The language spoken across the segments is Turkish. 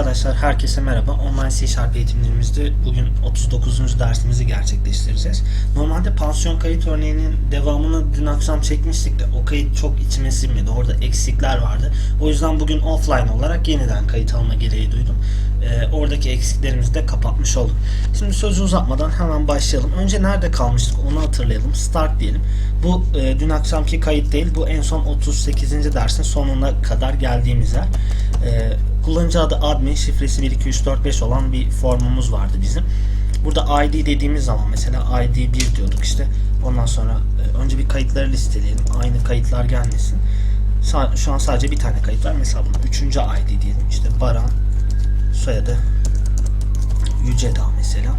Arkadaşlar herkese merhaba. Online C Sharp eğitimlerimizde bugün 39. dersimizi gerçekleştireceğiz. Normalde pansiyon kayıt örneğinin devamını dün akşam çekmiştik de o kayıt çok içime sinmedi. Orada eksikler vardı. O yüzden bugün offline olarak yeniden kayıt alma gereği duydum. Ee, oradaki eksiklerimizi de kapatmış olduk. Şimdi sözü uzatmadan hemen başlayalım. Önce nerede kalmıştık onu hatırlayalım. Start diyelim. Bu e, dün akşamki kayıt değil. Bu en son 38. dersin sonuna kadar geldiğimiz yer. E, kullanıcı adı admin, şifresi 1, 2, 3, 4, 5 olan bir formumuz vardı bizim. Burada ID dediğimiz zaman mesela ID 1 diyorduk işte. Ondan sonra e, önce bir kayıtları listeleyelim. Aynı kayıtlar gelmesin. Sa- şu an sadece bir tane kayıt var. Mesela bunun 3. ID diyelim. İşte Baran, soyadı Yücedağ mesela.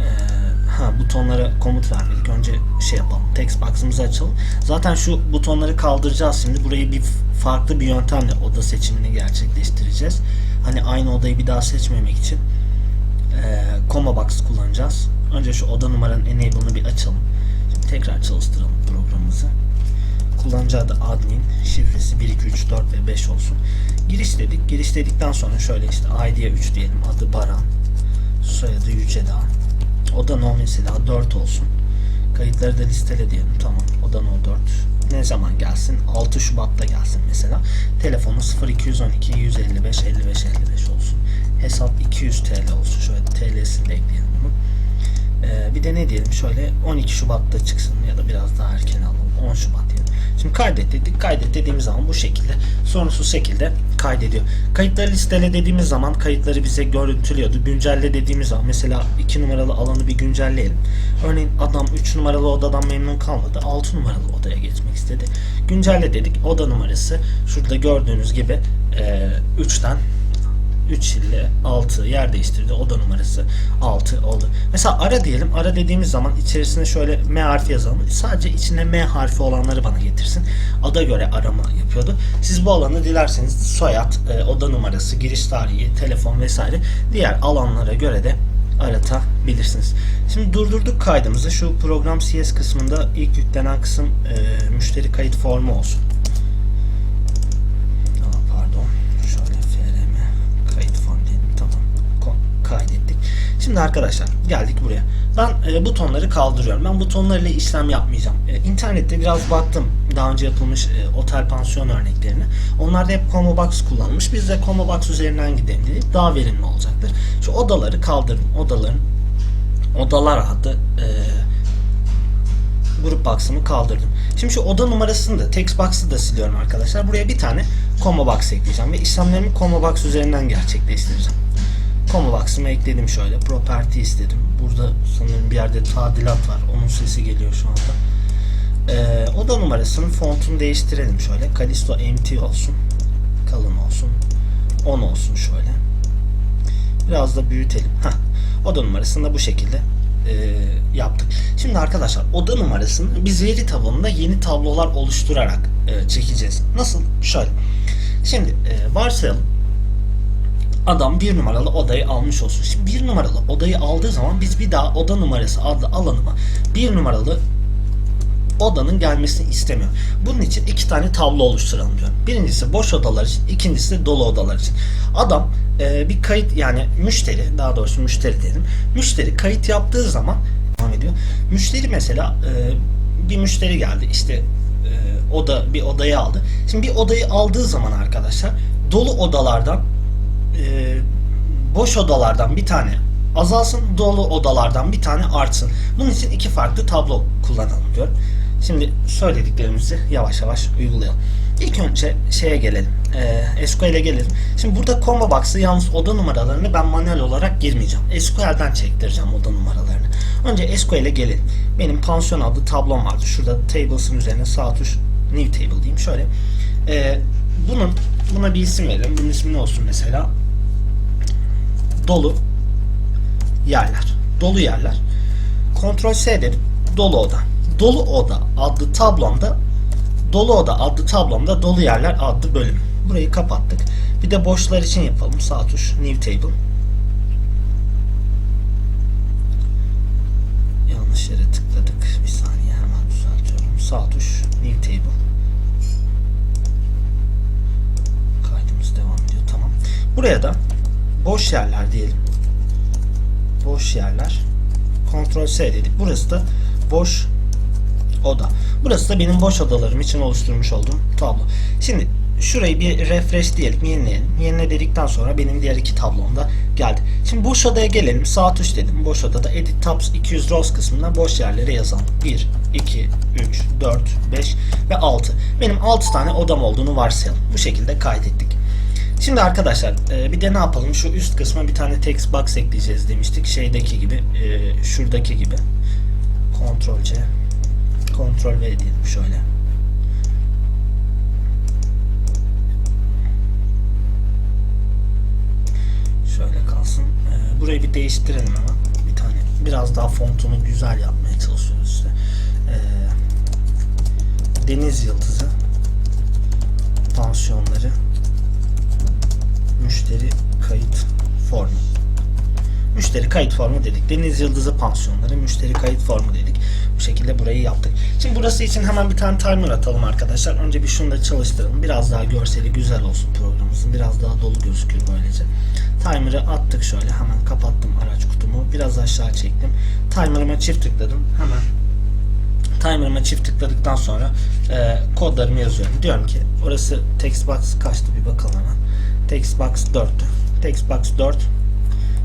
Ee, ha butonlara komut vermedik. Önce şey yapalım. Text box'ımızı açalım. Zaten şu butonları kaldıracağız şimdi. Burayı bir farklı bir yöntemle oda seçimini gerçekleştireceğiz. Hani aynı odayı bir daha seçmemek için e, comma box kullanacağız. Önce şu oda numaranın enable'ını bir açalım. Şimdi tekrar çalıştıralım programımızı. Kullanıcı adı admin, şifresi 1, 2, 3, 4 ve 5 olsun. Giriş dedik. Giriş dedikten sonra şöyle işte ID'ye 3 diyelim. Adı Baran, soyadı Yücedağ. Oda no mesela 4 olsun. Kayıtları da listele diyelim. Tamam. Oda no 4. Ne zaman gelsin? 6 Şubat'ta gelsin mesela. Telefonu 0212 155 55 55 olsun. Hesap 200 TL olsun. Şöyle TL'sini de ekleyelim bunu. Ee, bir de ne diyelim şöyle 12 Şubat'ta çıksın ya da biraz daha erken alalım 10 Şubat. Şimdi kaydet dedik. Kaydet dediğimiz zaman bu şekilde sorunsuz şekilde kaydediyor. Kayıtları listele dediğimiz zaman kayıtları bize görüntülüyordu. Güncelle dediğimiz zaman mesela 2 numaralı alanı bir güncelleyelim. Örneğin adam 3 numaralı odadan memnun kalmadı. 6 numaralı odaya geçmek istedi. Güncelle dedik. Oda numarası şurada gördüğünüz gibi 3'ten 3 ile 6 yer değiştirdi. Oda numarası 6 oldu. Mesela ara diyelim. Ara dediğimiz zaman içerisine şöyle M harfi yazalım. Sadece içinde M harfi olanları bana getirsin. Ada göre arama yapıyordu. Siz bu alanı dilerseniz soyad, e, oda numarası, giriş tarihi, telefon vesaire diğer alanlara göre de aratabilirsiniz. Şimdi durdurduk kaydımızı. Şu program CS kısmında ilk yüklenen kısım e, müşteri kayıt formu olsun. Şimdi arkadaşlar geldik buraya. Ben e, butonları kaldırıyorum. Ben butonlarla işlem yapmayacağım. E, internette biraz baktım daha önce yapılmış e, otel pansiyon örneklerine. Onlarda hep combo kullanmış. Biz de combo üzerinden gidelim dedik. Daha verimli olacaktır. Şu odaları kaldırdım. Odaların odalar adlı e, grup box'ımı kaldırdım. Şimdi şu oda numarasını da text box'ı da siliyorum arkadaşlar. Buraya bir tane combo ekleyeceğim ve işlemlerimi combo üzerinden gerçekleştireceğim. Combo box'ımı ekledim şöyle. Property istedim. Burada sanırım bir yerde tadilat var. Onun sesi geliyor şu anda. Ee, oda numarasının fontunu değiştirelim şöyle. Kalisto MT olsun. Kalın olsun. 10 olsun şöyle. Biraz da büyütelim. Heh. Oda numarasını da bu şekilde e, yaptık. Şimdi arkadaşlar oda numarasını biz veri tabanında yeni tablolar oluşturarak e, çekeceğiz. Nasıl? Şöyle. Şimdi e, varsayalım adam bir numaralı odayı almış olsun. Şimdi bir numaralı odayı aldığı zaman biz bir daha oda numarası adlı alanıma bir numaralı odanın gelmesini istemiyor. Bunun için iki tane tablo oluşturalım diyor. Birincisi boş odalar için, ikincisi de dolu odalar için. Adam e, bir kayıt yani müşteri, daha doğrusu müşteri diyelim. Müşteri kayıt yaptığı zaman devam ediyor. Müşteri mesela e, bir müşteri geldi işte e, oda bir odayı aldı. Şimdi bir odayı aldığı zaman arkadaşlar dolu odalardan e, boş odalardan bir tane azalsın, dolu odalardan bir tane artsın. Bunun için iki farklı tablo kullanalım diyor. Şimdi söylediklerimizi yavaş yavaş uygulayalım. İlk önce şeye gelelim. E, SQL'e gelelim. Şimdi burada combo box'ı yalnız oda numaralarını ben manuel olarak girmeyeceğim. SQL'den çektireceğim oda numaralarını. Önce SQL'e gelelim. Benim pansiyon adlı tablom vardı. Şurada tables'ın üzerine sağ tuş new table diyeyim. Şöyle. E, bunun buna bir isim verelim. Bunun ismi ne olsun mesela? Dolu yerler. Dolu yerler. Ctrl S dedim. Dolu oda. Dolu oda adlı tablomda Dolu oda adlı tablomda dolu yerler adlı bölüm. Burayı kapattık. Bir de boşlar için yapalım. Sağ tuş new table. Buraya da boş yerler diyelim. Boş yerler. Ctrl S dedik. Burası da boş oda. Burası da benim boş odalarım için oluşturmuş olduğum tablo. Şimdi şurayı bir refresh diyelim, yenileyelim. Yenile dedikten sonra benim diğer iki tablom da geldi. Şimdi boş odaya gelelim. Sağ tuş dedim. Boş odada Edit Tabs 200 Rows kısmına boş yerlere yazalım. 1, 2, 3, 4, 5 ve 6. Benim 6 tane odam olduğunu varsayalım. Bu şekilde kaydettik. Şimdi arkadaşlar e, bir de ne yapalım? Şu üst kısma bir tane text box ekleyeceğiz demiştik. Şeydeki gibi, e, şuradaki gibi. Ctrl C, Ctrl V diyelim şöyle. Şöyle kalsın. E, burayı bir değiştirelim ama bir tane. Biraz daha fontunu güzel yapmaya çalışıyoruz işte. Deniz yıldızı pansiyonları müşteri kayıt formu. Müşteri kayıt formu dedik. Deniz Yıldızı pansiyonları müşteri kayıt formu dedik. Bu şekilde burayı yaptık. Şimdi burası için hemen bir tane timer atalım arkadaşlar. Önce bir şunu da çalıştıralım. Biraz daha görseli güzel olsun programımızın. Biraz daha dolu gözükür böylece. Timer'ı attık şöyle. Hemen kapattım araç kutumu. Biraz aşağı çektim. Timer'ıma çift tıkladım. Hemen timer'ıma çift tıkladıktan sonra e, kodlarımı yazıyorum. Diyorum ki orası text box kaçtı bir bakalım hemen. Text box 4'tü. Text box 4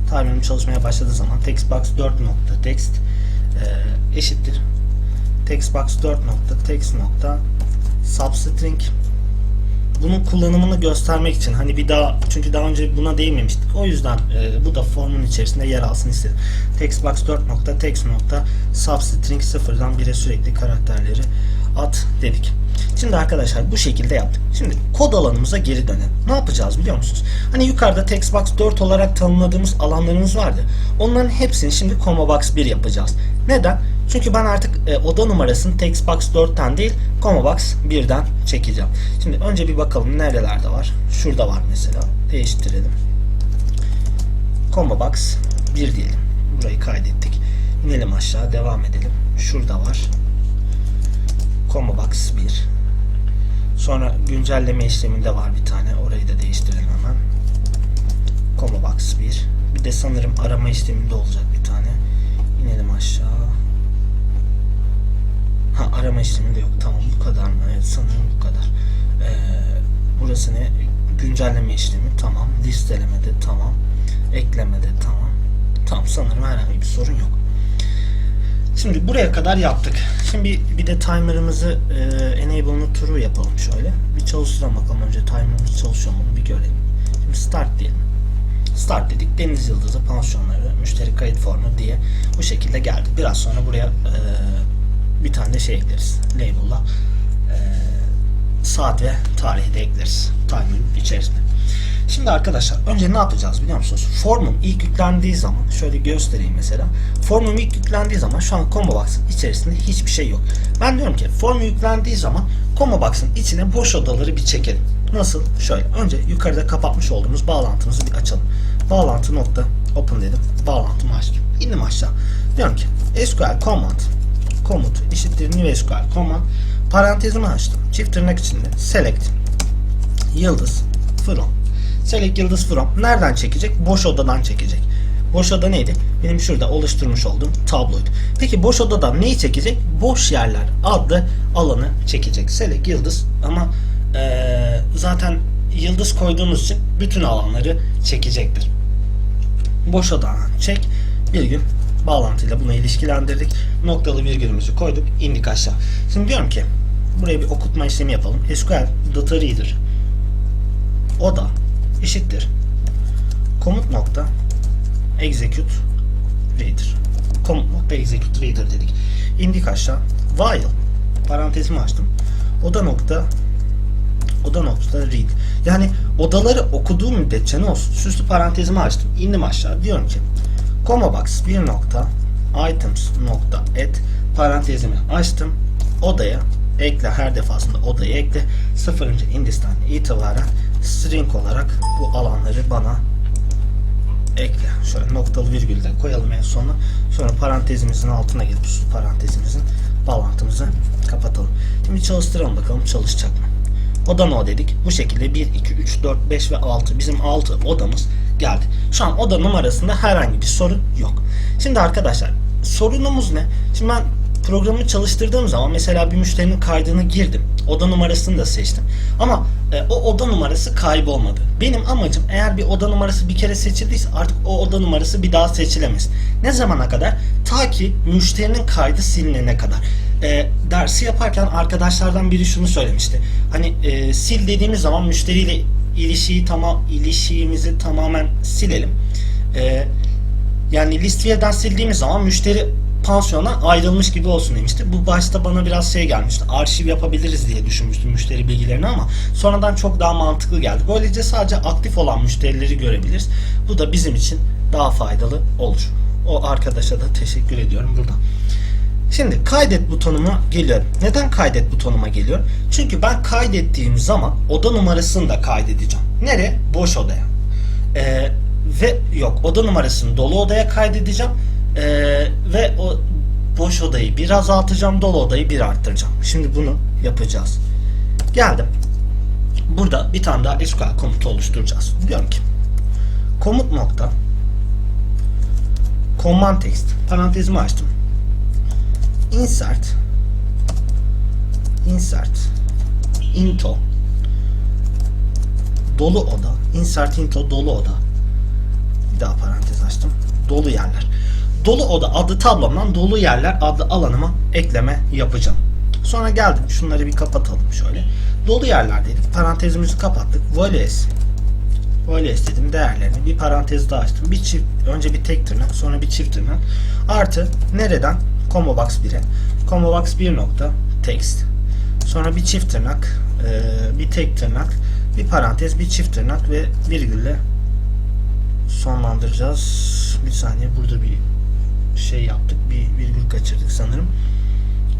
timer'ım çalışmaya başladığı zaman text box 4 nokta text e, eşittir text box 4 nokta text nokta substring bunun kullanımını göstermek için hani bir daha çünkü daha önce buna değinmemiştik. O yüzden e, bu da formun içerisinde yer alsın istedim. Textbox 4 nokta text nokta substring sıfırdan 1'e sürekli karakterleri at dedik. Şimdi arkadaşlar bu şekilde yaptık. Şimdi kod alanımıza geri dönelim. Ne yapacağız biliyor musunuz? Hani yukarıda textbox 4 olarak tanımladığımız alanlarımız vardı. Onların hepsini şimdi comabox 1 yapacağız. Neden? Çünkü ben artık e, oda numarasını textbox 4'ten değil comabox 1'den çekeceğim. Şimdi önce bir bakalım nerelerde var. Şurada var mesela. Değiştirelim. Comabox 1 diyelim. Burayı kaydettik. İnelim aşağı devam edelim. Şurada var. Comabox 1. Sonra güncelleme işleminde var bir tane. Orayı da değiştirelim hemen. Comabox 1. Bir de sanırım arama işleminde olacak bir tane. İnelim aşağı. Ha arama işleminde yok. Tamam bu kadar mı? Evet sanırım bu kadar. Ee, burası ne? Güncelleme işlemi. Tamam. Listelemede tamam. Eklemede tamam. Tamam sanırım herhangi bir sorun yok. Şimdi buraya kadar yaptık. Şimdi bir, de timer'ımızı e, enable'ını true yapalım şöyle. Bir çalıştıralım bakalım önce timer'ımız çalışıyor mu bir görelim. Şimdi start diyelim. Start dedik. Deniz Yıldızı pansiyonları müşteri kayıt formu diye bu şekilde geldi. Biraz sonra buraya e, bir tane de şey ekleriz. Label'la e, saat ve tarihi de ekleriz. Timer'ın içerisinde. Şimdi arkadaşlar önce ne yapacağız biliyor musunuz? Formun ilk yüklendiği zaman şöyle göstereyim mesela. Formun ilk yüklendiği zaman şu an combo box'ın içerisinde hiçbir şey yok. Ben diyorum ki form yüklendiği zaman combo box'ın içine boş odaları bir çekelim. Nasıl? Şöyle. Önce yukarıda kapatmış olduğumuz bağlantımızı bir açalım. Bağlantı nokta open dedim. Bağlantımı açtım. İndim aşağı. Diyorum ki SQL command komut eşittir new SQL command parantezimi açtım. Çift tırnak içinde select yıldız from Select yıldız from. Nereden çekecek? Boş odadan çekecek. Boş oda neydi? Benim şurada oluşturmuş olduğum tabloydu. Peki boş odadan neyi çekecek? Boş yerler adlı alanı çekecek. Select yıldız ama ee, zaten yıldız koyduğumuz için bütün alanları çekecektir. Boş odadan çek. Bir gün bağlantıyla bunu ilişkilendirdik. Noktalı virgülümüzü koyduk. indik aşağı. Şimdi diyorum ki buraya bir okutma işlemi yapalım. SQL data reader oda eşittir komut nokta execute reader komut nokta execute reader dedik. İndik aşağı while parantezimi açtım. Oda nokta oda nokta read. Yani odaları okuduğum müddetçe ne olsun? Süslü parantezimi açtım. İndim aşağı. Diyorum ki comma box bir nokta items nokta add parantezimi açtım. Odaya ekle her defasında odayı ekle. Sıfırıncı indisten itibaren string olarak bu alanları bana ekle. Şöyle noktalı virgül de koyalım en sona. Sonra parantezimizin altına gelip şu parantezimizin bağlantımızı kapatalım. Şimdi çalıştıralım bakalım çalışacak mı? Oda no dedik. Bu şekilde 1, 2, 3, 4, 5 ve 6. Bizim 6 odamız geldi. Şu an oda numarasında herhangi bir sorun yok. Şimdi arkadaşlar sorunumuz ne? Şimdi ben programı çalıştırdığım zaman mesela bir müşterinin kaydını girdim. Oda numarasını da seçtim. Ama e, o oda numarası kaybolmadı. Benim amacım eğer bir oda numarası bir kere seçildiyse artık o oda numarası bir daha seçilemez. Ne zamana kadar? Ta ki müşterinin kaydı silinene kadar. E, dersi yaparken arkadaşlardan biri şunu söylemişti. Hani e, sil dediğimiz zaman müşteriyle ilişiyi tamam ilişiğimizi tamamen silelim. E, yani listiyeden sildiğimiz zaman müşteri pansiyona ayrılmış gibi olsun demişti. Bu başta bana biraz şey gelmişti. Arşiv yapabiliriz diye düşünmüştüm müşteri bilgilerini ama sonradan çok daha mantıklı geldi. Böylece sadece aktif olan müşterileri görebiliriz. Bu da bizim için daha faydalı olur. O arkadaşa da teşekkür ediyorum burada. Şimdi kaydet butonuma geliyorum. Neden kaydet butonuma geliyorum? Çünkü ben kaydettiğim zaman oda numarasını da kaydedeceğim. Nereye? Boş odaya. Ee, ve yok oda numarasını dolu odaya kaydedeceğim. Ee, ve o boş odayı bir azaltacağım, dolu odayı bir arttıracağım. Şimdi bunu yapacağız. Geldim. Burada bir tane daha SQL komutu oluşturacağız. Diyorum ki komut nokta command text parantezimi açtım. Insert insert into dolu oda insert into dolu oda bir daha parantez açtım. Dolu yerler. Dolu oda adlı tablomdan dolu yerler adlı alanıma ekleme yapacağım. Sonra geldim. Şunları bir kapatalım şöyle. Dolu yerler dedik. Parantezimizi kapattık. Values. Values dedim değerlerini. Bir parantez daha açtım. Bir çift, önce bir tek tırnak sonra bir çift tırnak. Artı nereden? Combo box 1'e. Combo box 1 nokta text. Sonra bir çift tırnak, e, bir tek tırnak, bir parantez, bir çift tırnak ve virgülle sonlandıracağız. Bir saniye burada bir şey yaptık. Bir virgül kaçırdık sanırım.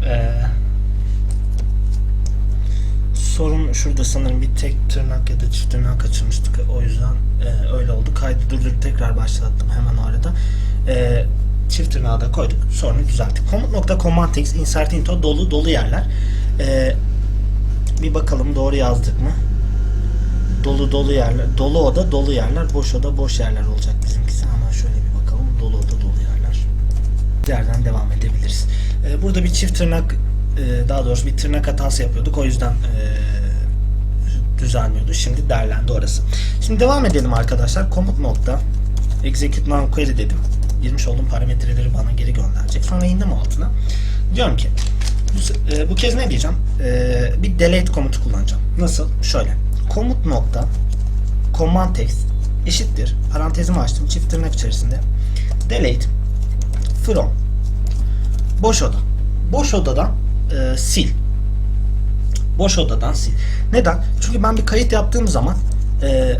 Ee, sorun şurada sanırım bir tek tırnak ya da çift tırnak kaçırmıştık. O yüzden e, öyle oldu. Kaydı durdurup tekrar başlattım hemen o arada. Ee, çift tırnağı da koyduk. Sorunu düzelttik. Komut nokta command insert into dolu dolu yerler. Ee, bir bakalım doğru yazdık mı? Dolu dolu yerler. Dolu oda dolu yerler. Boş oda boş yerler olacak bizimkisi. Yerden devam edebiliriz. Ee, burada bir çift tırnak e, daha doğrusu bir tırnak hatası yapıyorduk. O yüzden e. Şimdi derlendi orası. Şimdi devam edelim arkadaşlar. Komut nokta execute non query dedim. Girmiş olduğum parametreleri bana geri gönderecek. Sonra indim altına. Diyorum ki bu, e, kez ne diyeceğim? E, bir delete komutu kullanacağım. Nasıl? Şöyle. Komut nokta command text eşittir. Parantezimi açtım. Çift tırnak içerisinde. Delete from boş oda. Boş odadan e, sil. Boş odadan sil. Neden? Çünkü ben bir kayıt yaptığım zaman e,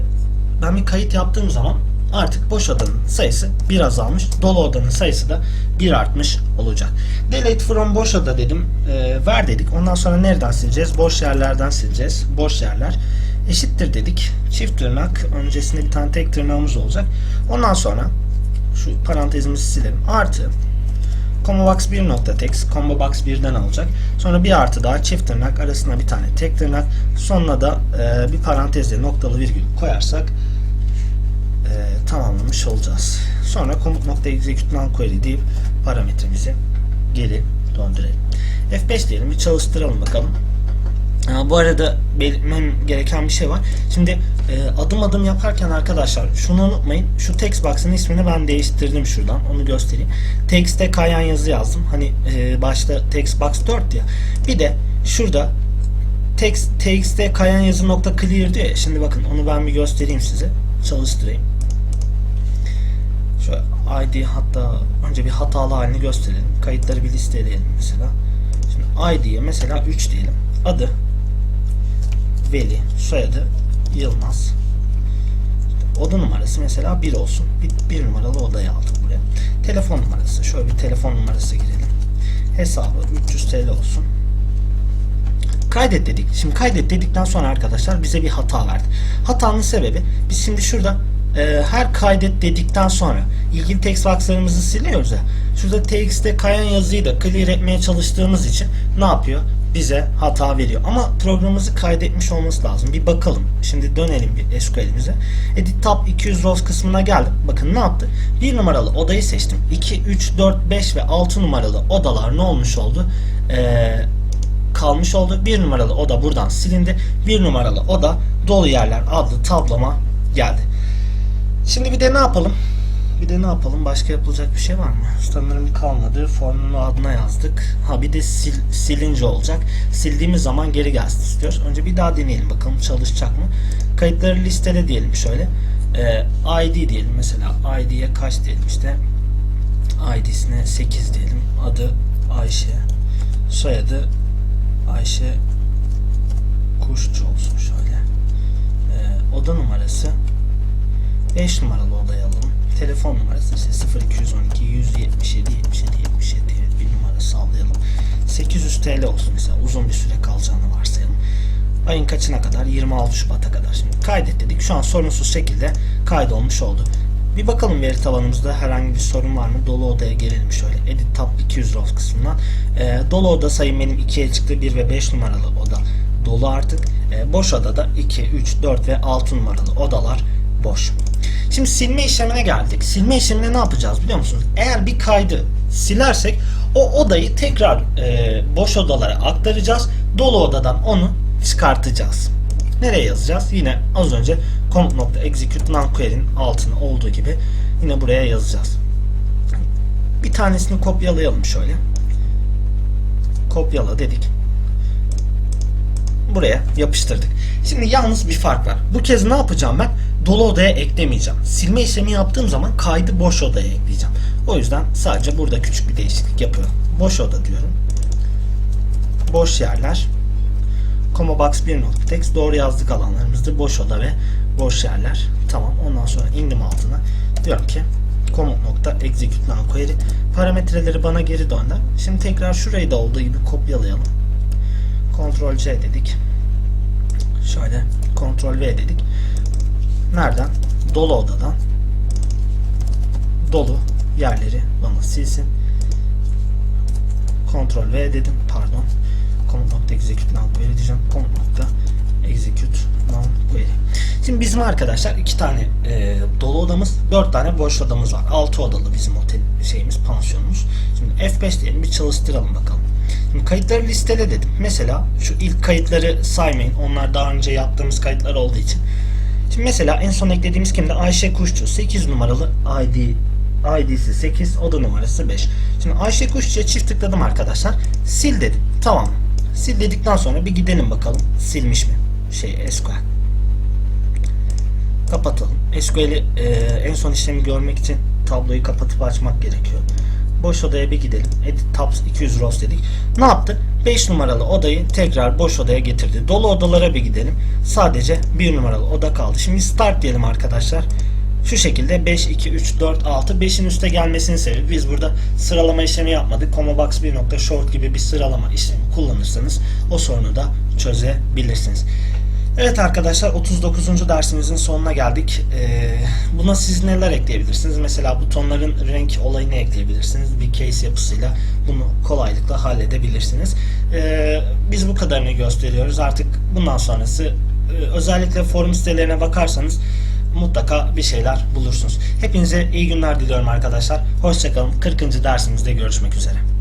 ben bir kayıt yaptığım zaman artık boş odanın sayısı bir azalmış. Dolu odanın sayısı da bir artmış olacak. Delete from boş oda dedim. E, ver dedik. Ondan sonra nereden sileceğiz? Boş yerlerden sileceğiz. Boş yerler eşittir dedik. Çift tırnak öncesinde bir tane tek tırnağımız olacak. Ondan sonra şu parantezimizi silelim. Artı combo box 1 nokta text combo box 1'den alacak. Sonra bir artı daha çift tırnak arasına bir tane tek tırnak sonuna da e, bir parantezle noktalı virgül koyarsak e, tamamlamış olacağız. Sonra komut nokta execute non query deyip parametremizi geri döndürelim. F5 diyelim bir çalıştıralım bakalım. Ha, bu arada belirtmem gereken bir şey var. Şimdi e, adım adım yaparken arkadaşlar şunu unutmayın. Şu text box'ın ismini ben değiştirdim şuradan. Onu göstereyim. Text'e kayan yazı yazdım. Hani e, başta text box 4 ya. Bir de şurada text text'e kayan yazı nokta clear diyor ya. Şimdi bakın onu ben bir göstereyim size. Çalıştırayım. Şu ID hatta önce bir hatalı halini gösterelim. Kayıtları bir listeleyelim mesela. Şimdi ID'ye mesela 3 diyelim. Adı Veli, soyadı Yılmaz. Oda numarası mesela 1 olsun. Bir, bir numaralı odayı aldık buraya. Telefon numarası. Şöyle bir telefon numarası girelim. Hesabı 300 TL olsun. Kaydet dedik. Şimdi kaydet dedikten sonra arkadaşlar bize bir hata verdi. Hatanın sebebi biz şimdi şurada e, her kaydet dedikten sonra ilgili text box'larımızı siliyoruz ya. Şurada text'te kayan yazıyı da clear etmeye çalıştığımız için ne yapıyor? Bize hata veriyor. Ama programımızı kaydetmiş olması lazım. Bir bakalım. Şimdi dönelim bir SQL'imize. Edit Tab 200 rows kısmına geldim. Bakın ne yaptı? 1 numaralı odayı seçtim. 2, 3, 4, 5 ve 6 numaralı odalar ne olmuş oldu? Eee kalmış oldu. Bir numaralı oda buradan silindi. Bir numaralı oda dolu yerler adlı tabloma geldi. Şimdi bir de ne yapalım? Bir de ne yapalım? Başka yapılacak bir şey var mı? Sanırım kalmadı. Formunun adına yazdık. Ha bir de sil, silince olacak. Sildiğimiz zaman geri gelsin istiyoruz. Önce bir daha deneyelim bakalım çalışacak mı? Kayıtları listele diyelim şöyle. Ee, ID diyelim mesela. ID'ye kaç diyelim işte. ID'sine 8 diyelim. Adı Ayşe. Soyadı Ayşe Kuşçu olsun şöyle. Ee, oda numarası 5 numaralı odayı alalım. Telefon numarası işte 0212 177 77 77 bir numara sağlayalım. 800 TL olsun mesela uzun bir süre kalacağını varsayalım. Ayın kaçına kadar? 26 Şubat'a kadar. Şimdi kaydet dedik. Şu an sorunsuz şekilde kaydolmuş oldu. Bir bakalım veri tabanımızda herhangi bir sorun var mı? Dolu odaya gelelim şöyle. Edit Tab 200 rows kısmından. Ee, dolu oda sayım benim 2'ye çıktı. 1 ve 5 numaralı oda dolu artık. Ee, boş odada 2, 3, 4 ve 6 numaralı odalar boş. Şimdi silme işlemine geldik. Silme işlemine ne yapacağız biliyor musunuz? Eğer bir kaydı silersek o odayı tekrar e, boş odalara aktaracağız. Dolu odadan onu çıkartacağız. Nereye yazacağız? Yine az önce comp.execute non-query'nin altına olduğu gibi yine buraya yazacağız. Bir tanesini kopyalayalım şöyle. Kopyala dedik. Buraya yapıştırdık. Şimdi yalnız bir fark var. Bu kez ne yapacağım ben? Dolu odaya eklemeyeceğim. Silme işlemi yaptığım zaman kaydı boş odaya ekleyeceğim. O yüzden sadece burada küçük bir değişiklik yapıyorum. Boş oda diyorum. Boş yerler. Comma box 1 nokta text doğru yazdık alanlarımızdır. Boş oda ve boş yerler. Tamam. Ondan sonra indim altına. Diyorum ki command nokta execute non query parametreleri bana geri döndü. Şimdi tekrar şurayı da olduğu gibi kopyalayalım. Ctrl C dedik. Şöyle Ctrl V dedik. Nereden? Dolu odadan dolu yerleri bana silsin. Ctrl V dedim. Pardon. Command.execute non query diyeceğim. Command.execute non query. Şimdi bizim arkadaşlar iki tane e, dolu odamız, dört tane boş odamız var. Altı odalı bizim otel şeyimiz, pansiyonumuz. Şimdi F5 diyelim bir çalıştıralım bakalım. Şimdi kayıtları listele dedim. Mesela şu ilk kayıtları saymayın. Onlar daha önce yaptığımız kayıtlar olduğu için. Şimdi mesela en son eklediğimiz kimde? Ayşe Kuşçu. 8 numaralı ID ID'si 8, oda numarası 5. Şimdi Ayşe Kuşçu'ya çift tıkladım arkadaşlar. Sil dedim. Tamam. Sil dedikten sonra bir gidelim bakalım. Silmiş mi? Şey SQL. Kapatalım. SQL'i e, en son işlemi görmek için tabloyu kapatıp açmak gerekiyor. Boş odaya bir gidelim. Edit tabs 200 rows dedik. Ne yaptı? 5 numaralı odayı tekrar boş odaya getirdi. Dolu odalara bir gidelim. Sadece 1 numaralı oda kaldı. Şimdi start diyelim arkadaşlar. Şu şekilde 5, 2, 3, 4, 6, 5'in üste gelmesini sebebi biz burada sıralama işlemi yapmadık. Commabox 1. short gibi bir sıralama işlemi kullanırsanız o sorunu da çözebilirsiniz. Evet arkadaşlar 39. dersimizin sonuna geldik. Ee, buna siz neler ekleyebilirsiniz? Mesela butonların renk olayını ekleyebilirsiniz. Bir case yapısıyla bunu kolaylıkla halledebilirsiniz. Ee, biz bu kadarını gösteriyoruz. Artık bundan sonrası e, özellikle forum sitelerine bakarsanız mutlaka bir şeyler bulursunuz. Hepinize iyi günler diliyorum arkadaşlar. Hoşçakalın. 40. dersimizde görüşmek üzere.